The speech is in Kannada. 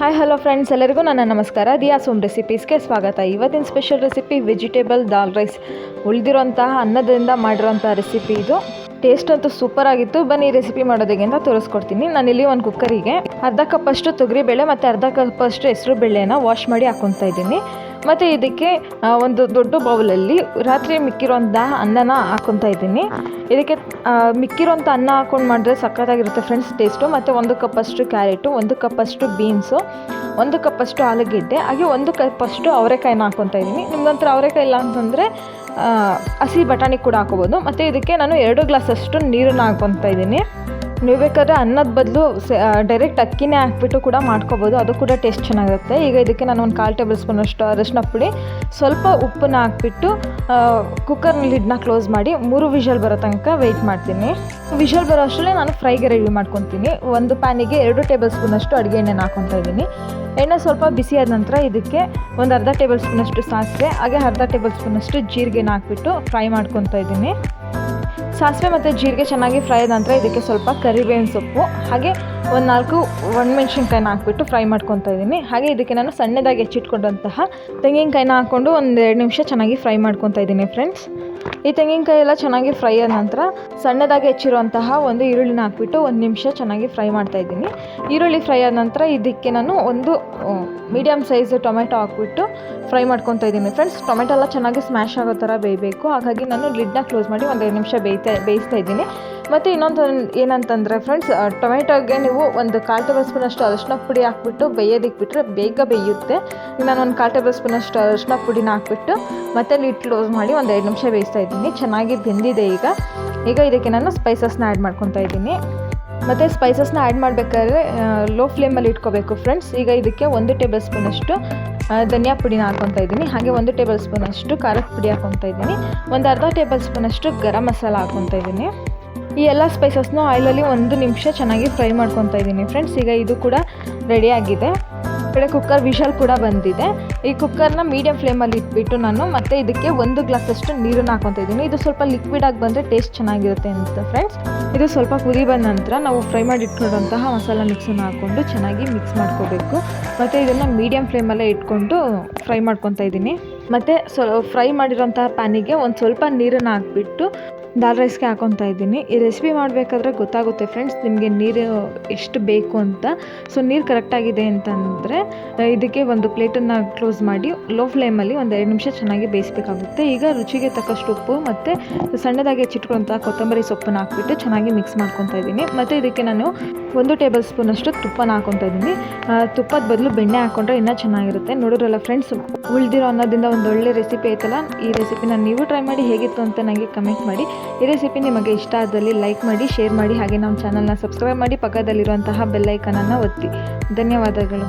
ಹಾಯ್ ಹಲೋ ಫ್ರೆಂಡ್ಸ್ ಎಲ್ಲರಿಗೂ ನನ್ನ ನಮಸ್ಕಾರ. ದಿಯಾ ಸೋಮ್ ರೆಸಿಪೀಸ್ಗೆ ಸ್ವಾಗತ. ಇವತ್ತಿನ special recipe vegetable dal rice ಉಳಿದಿರೋಂತಹ ಅನ್ನದಿಂದ ಮಾಡಿರೋಂಥ ರೆಸಿಪಿ ಇದು. ಟೇಸ್ಟ್ ಅಂತೂ ಸೂಪರ್ ಆಗಿತ್ತು. ಬನ್ನಿ ರೆಸಿಪಿ ಮಾಡೋದಕ್ಕೆ ಅಂತ ತೋರಿಸ್ಕೊಡ್ತೀನಿ. ನಾನಿಲ್ಲಿ ಒಂದು ಕುಕ್ಕರಿಗೆ ಅರ್ಧ ಕಪ್ಪಷ್ಟು ತೊಗರಿಬೇಳೆ ಮತ್ತು ಅರ್ಧ ಕಪ್ಪಷ್ಟು ಹೆಸರು ಬೇಳೆನ ವಾಶ್ ಮಾಡಿ ಹಾಕೊತಾ ಇದ್ದೀನಿ. ಮತ್ತು ಇದಕ್ಕೆ ಒಂದು ದೊಡ್ಡ ಬೌಲಲ್ಲಿ ರಾತ್ರಿ ಮಿಕ್ಕಿರೋಂಥ ಅನ್ನನ ಹಾಕ್ಕೊತಾ ಇದ್ದೀನಿ. ಇದಕ್ಕೆ ಮಿಕ್ಕಿರೋಂಥ ಅನ್ನ ಹಾಕ್ಕೊಂಡು ಮಾಡಿದ್ರೆ ಸಖತ್ತಾಗಿರುತ್ತೆ ಫ್ರೆಂಡ್ಸ್ ಟೇಸ್ಟು. ಮತ್ತು ಒಂದು ಕಪ್ಪಷ್ಟು ಕ್ಯಾರೆಟು, ಒಂದು ಕಪ್ಪಷ್ಟು ಬೀನ್ಸು, ಒಂದು ಕಪ್ಪಷ್ಟು ಆಲೂಗೆಡ್ಡೆ, ಹಾಗೆ ಒಂದು ಕಪ್ಪಷ್ಟು ಅವರೆಕಾಯಿನ ಹಾಕ್ಕೊತಾ ಇದ್ದೀನಿ. ನಿಮ್ಗಂತರ ಅವರೆಕಾಯಿ ಇಲ್ಲ ಅಂತಂದರೆ ಹಸಿ ಬಟಾಣಿ ಕೂಡ ಹಾಕೋಬೋದು. ಮತ್ತು ಇದಕ್ಕೆ ನಾನು ಎರಡು ಗ್ಲಾಸಷ್ಟು ನೀರನ್ನು ಹಾಕ್ಕೊತಾ ಇದ್ದೀನಿ. ನೀವು ಬೇಕಾದ್ರೆ ಅನ್ನದ ಬದಲು ಡೈರೆಕ್ಟ್ ಅಕ್ಕಿನೇ ಹಾಕ್ಬಿಟ್ಟು ಕೂಡ ಮಾಡ್ಕೋಬೋದು. ಅದು ಕೂಡ ಟೇಸ್ಟ್ ಚೆನ್ನಾಗಿರುತ್ತೆ ಈಗ ಇದಕ್ಕೆ ನಾನು ಒಂದು ಕಾಲು ಟೇಬಲ್ ಸ್ಪೂನಷ್ಟು ಅರಶಿನ ಪುಡಿ, ಸ್ವಲ್ಪ ಉಪ್ಪನ್ನ ಹಾಕ್ಬಿಟ್ಟು ಕುಕ್ಕರ್ ಲಿಡ್ನ ಕ್ಲೋಸ್ ಮಾಡಿ ಮೂರು ವಿಷಲ್ ಬರೋ ತನಕ ವೆಯ್ಟ್ ಮಾಡ್ತೀನಿ. ವಿಷಲ್ ಬರೋ ಅಷ್ಟರಲ್ಲೇ ನಾನು ಫ್ರೈಗೆ ರೆಡಿ ಮಾಡ್ಕೊತೀನಿ. ಒಂದು ಪ್ಯಾನಿಗೆ ಎರಡು ಟೇಬಲ್ ಸ್ಪೂನಷ್ಟು ಅಡುಗೆ ಎಣ್ಣೆನ ಹಾಕ್ಕೊತಾ ಇದ್ದೀನಿ. ಎಣ್ಣೆ ಸ್ವಲ್ಪ ಬಿಸಿ ಆದ ನಂತರ ಇದಕ್ಕೆ ಒಂದು ಅರ್ಧ ಟೇಬಲ್ ಸ್ಪೂನಷ್ಟು ಸಾಸಿವೆ, ಹಾಗೆ ಅರ್ಧ ಟೇಬಲ್ ಸ್ಪೂನಷ್ಟು ಜೀರಿಗೆನ ಹಾಕ್ಬಿಟ್ಟು ಫ್ರೈ ಮಾಡ್ಕೊತಾ ಇದ್ದೀನಿ. ಸಾಸಿವೆ ಮತ್ತು ಜೀರಿಗೆ ಚೆನ್ನಾಗಿ ಫ್ರೈ ಆದ ನಂತರ ಇದಕ್ಕೆ ಸ್ವಲ್ಪ ಕರಿಬೇವಿನ ಸೊಪ್ಪು, ಹಾಗೆ ಒಂದು ನಾಲ್ಕು ಒಣಮೆಣ್ಸಿನ್ಕಾಯಿನ ಹಾಕ್ಬಿಟ್ಟು ಫ್ರೈ ಮಾಡ್ಕೊತಾ ಇದ್ದೀನಿ. ಹಾಗೆ ಇದಕ್ಕೆ ನಾನು ಸಣ್ಣದಾಗಿ ಹೆಚ್ಚಿಟ್ಕೊಂಡಂತಹ ತೆಂಗಿನಕಾಯಿನ ಹಾಕ್ಕೊಂಡು ಒಂದು ಎರಡು ನಿಮಿಷ ಚೆನ್ನಾಗಿ ಫ್ರೈ ಮಾಡ್ಕೊತಾ ಇದ್ದೀನಿ ಫ್ರೆಂಡ್ಸ್. ಈ ತೆಂಗಿನಕಾಯಿ ಎಲ್ಲ ಚೆನ್ನಾಗಿ ಫ್ರೈ ಆದ ನಂತರ ಸಣ್ಣದಾಗಿ ಹೆಚ್ಚಿರುವಂತಹ ಒಂದು ಈರುಳ್ಳಿನ ಹಾಕ್ಬಿಟ್ಟು ಒಂದು ನಿಮಿಷ ಚೆನ್ನಾಗಿ ಫ್ರೈ ಮಾಡ್ತಾ ಇದ್ದೀನಿ. ಈರುಳ್ಳಿ ಫ್ರೈ ಆದ ನಂತರ ಇದಕ್ಕೆ ನಾನು ಒಂದು ಮೀಡಿಯಮ್ ಸೈಜ್ ಟೊಮೆಟೊ ಹಾಕ್ಬಿಟ್ಟು ಫ್ರೈ ಮಾಡ್ಕೊತಾ ಇದ್ದೀನಿ ಫ್ರೆಂಡ್ಸ್. ಟೊಮೆಟೊ ಎಲ್ಲ ಚೆನ್ನಾಗಿ ಸ್ಮ್ಯಾಶ್ ಆಗೋ ಥರ ಬೇಯಬೇಕು. ಹಾಗಾಗಿ ನಾನು ಲಿಡ್ನ ಕ್ಲೋಸ್ ಮಾಡಿ ಒಂದೆರಡು ನಿಮಿಷ ಬೇಯ್ತಾ ಬೇಯಿಸ್ತಾ ಇದ್ದೀನಿ. ಮತ್ತು ಇನ್ನೊಂದು ಏನಂತಂದರೆ ಫ್ರೆಂಡ್ಸ್ ಟೊಮೆಟೊಗೆ ನೀವು ಒಂದು ಕಾಲು ಟೇಬಲ್ ಸ್ಪೂನಷ್ಟು ಅರಶಿನ ಪುಡಿ ಹಾಕ್ಬಿಟ್ಟು ಬೇಯೋದಕ್ಕೆ ಬಿಟ್ಟರೆ ಬೇಗ ಬೇಯುತ್ತೆ. ನಾನು ಒಂದು ಕಾಲು ಟೇಬಲ್ ಸ್ಪೂನಷ್ಟು ಅರಶಿನ ಪುಡಿನ ಹಾಕ್ಬಿಟ್ಟು ಮತ್ತೆ ಲಿಟ್ ಕ್ಲೋಸ್ ಮಾಡಿ ಒಂದು ಎರಡು ನಿಮಿಷ ಬೇಯಿಸ್ತಾ ಇದ್ದೀನಿ. ಚೆನ್ನಾಗಿ ಬೆಂದಿದೆ ಈಗ. ಈಗ ಇದಕ್ಕೆ ನಾನು ಸ್ಪೈಸಸ್ನ ಆ್ಯಡ್ ಮಾಡ್ಕೊತಾ ಇದ್ದೀನಿ. ಮತ್ತು ಸ್ಪೈಸಸ್ನ ಆ್ಯಡ್ ಮಾಡಬೇಕಾದ್ರೆ ಲೋ ಫ್ಲೇಮಲ್ಲಿ ಇಟ್ಕೋಬೇಕು ಫ್ರೆಂಡ್ಸ್ ಈಗ ಇದಕ್ಕೆ ಒಂದು ಟೇಬಲ್ ಸ್ಪೂನಷ್ಟು ಧನಿಯಾ ಪುಡಿನ ಹಾಕ್ಕೊತಾ ಇದ್ದೀನಿ. ಹಾಗೆ ಒಂದು ಟೇಬಲ್ ಸ್ಪೂನಷ್ಟು ಖಾರದ ಪುಡಿ ಹಾಕ್ಕೊತಾ ಇದ್ದೀನಿ. ಒಂದು ಅರ್ಧ ಟೇಬಲ್ ಸ್ಪೂನಷ್ಟು ಗರಂ ಮಸಾಲ ಹಾಕ್ಕೊತಾ ಇದ್ದೀನಿ. ಈ ಎಲ್ಲ ಸ್ಪೈಸಸ್ನೂ ಆಯಿಲಲ್ಲಿ ಒಂದು ನಿಮಿಷ ಚೆನ್ನಾಗಿ ಫ್ರೈ ಮಾಡ್ಕೊತಾ ಇದ್ದೀನಿ ಫ್ರೆಂಡ್ಸ್ ಈಗ ಇದು ಕೂಡ ರೆಡಿ ಆಗಿದೆ. ಈ ಕಡೆ ಕುಕ್ಕರ್ ವಿಷಲ್ ಕೂಡ ಬಂದಿದೆ. ಈ ಕುಕ್ಕರ್ನ ಮೀಡಿಯಂ ಫ್ಲೇಮಲ್ಲಿ ಇಟ್ಬಿಟ್ಟು ನಾನು ಮತ್ತೆ ಇದಕ್ಕೆ ಒಂದು ಗ್ಲಾಸಷ್ಟು ನೀರನ್ನು ಹಾಕೊತಾ ಇದ್ದೀನಿ. ಇದು ಸ್ವಲ್ಪ ಲಿಕ್ವಿಡ್ ಆಗಿ ಬಂದರೆ ಟೇಸ್ಟ್ ಚೆನ್ನಾಗಿರುತ್ತೆ ಅಂತ ಫ್ರೆಂಡ್ಸ್ ಇದು ಸ್ವಲ್ಪ ಕುದಿ ಬಂದ ನಂತರ ನಾವು ಫ್ರೈ ಮಾಡಿ ಇಟ್ಕೊಂಡಂತಹ ಮಸಾಲ ಮಿಕ್ಸನ್ನು ಹಾಕ್ಕೊಂಡು ಚೆನ್ನಾಗಿ ಮಿಕ್ಸ್ ಮಾಡ್ಕೋಬೇಕು. ಮತ್ತು ಇದನ್ನು ಮೀಡಿಯಂ ಫ್ಲೇಮಲ್ಲೇ ಇಟ್ಕೊಂಡು ಫ್ರೈ ಮಾಡ್ಕೊತಾ ಇದ್ದೀನಿ. ಮತ್ತು ಸೊ ಫ್ರೈ ಮಾಡಿರೋಂತಹ ಪ್ಯಾನಿಗೆ ಒಂದು ಸ್ವಲ್ಪ ನೀರನ್ನು ಹಾಕ್ಬಿಟ್ಟು ದಾಲ್ ರೈಸ್ಗೆ ಹಾಕೊತಾ ಇದ್ದೀನಿ. ಈ ರೆಸಿಪಿ ಮಾಡಬೇಕಾದ್ರೆ ಗೊತ್ತಾಗುತ್ತೆ ಫ್ರೆಂಡ್ಸ್ ನಿಮಗೆ ನೀರು ಎಷ್ಟು ಬೇಕು ಅಂತ. ಸೊ ನೀರು ಕರೆಕ್ಟಾಗಿದೆ ಅಂತಂದರೆ ಇದಕ್ಕೆ ಒಂದು ಪ್ಲೇಟನ್ನು ಕ್ಲೋಸ್ ಮಾಡಿ ಲೋ ಫ್ಲೇಮಲ್ಲಿ ಒಂದು ಎರಡು ನಿಮಿಷ ಚೆನ್ನಾಗಿ ಬೇಯಿಸಬೇಕಾಗುತ್ತೆ. ಈಗ ರುಚಿಗೆ ತಕ್ಕಷ್ಟು ಉಪ್ಪು ಮತ್ತು ಸಣ್ಣದಾಗಿ ಹೆಚ್ಚಿಟ್ಕೊಂಥ ಕೊತ್ತಂಬರಿ ಸೊಪ್ಪನ್ನು ಹಾಕ್ಬಿಟ್ಟು ಚೆನ್ನಾಗಿ ಮಿಕ್ಸ್ ಮಾಡ್ಕೊತಾ ಇದ್ದೀನಿ. ಮತ್ತು ಇದಕ್ಕೆ ನಾನು ಒಂದು ಟೇಬಲ್ ಸ್ಪೂನಷ್ಟು ತುಪ್ಪನ ಹಾಕೊತಾ ಇದ್ದೀನಿ. ತುಪ್ಪದ ಬದಲು ಬೆಣ್ಣೆ ಹಾಕ್ಕೊಂಡ್ರೆ ಇನ್ನೂ ಚೆನ್ನಾಗಿರುತ್ತೆ. ನೋಡಿದ್ರಲ್ಲ ಫ್ರೆಂಡ್ಸ್ ಉಳಿದಿರೋ ಅನ್ನೋದಿಂದ ಒಂದು ಒಳ್ಳೆ ರೆಸಿಪಿ ಐತಲ್ಲ, ಈ ರೆಸಿಪಿನ ನೀವು ಟ್ರೈ ಮಾಡಿ ಹೇಗಿತ್ತು ಅಂತ ನನಗೆ ಕಮೆಂಟ್ ಮಾಡಿ. ಈ ರೆಸಿಪಿ ನಿಮಗೆ ಇಷ್ಟ ಆದಲ್ಲಿ ಲೈಕ್ ಮಾಡಿ, ಶೇರ್ ಮಾಡಿ, ಹಾಗೆ ನಮ್ಮ ಚಾನಲ್ನ ಸಬ್ಸ್ಕ್ರೈಬ್ ಮಾಡಿ, ಪಕ್ಕದಲ್ಲಿರುವಂತಹ ಬೆಲ್ಲೈಕನನ್ನು ಒತ್ತಿ. ಧನ್ಯವಾದಗಳು.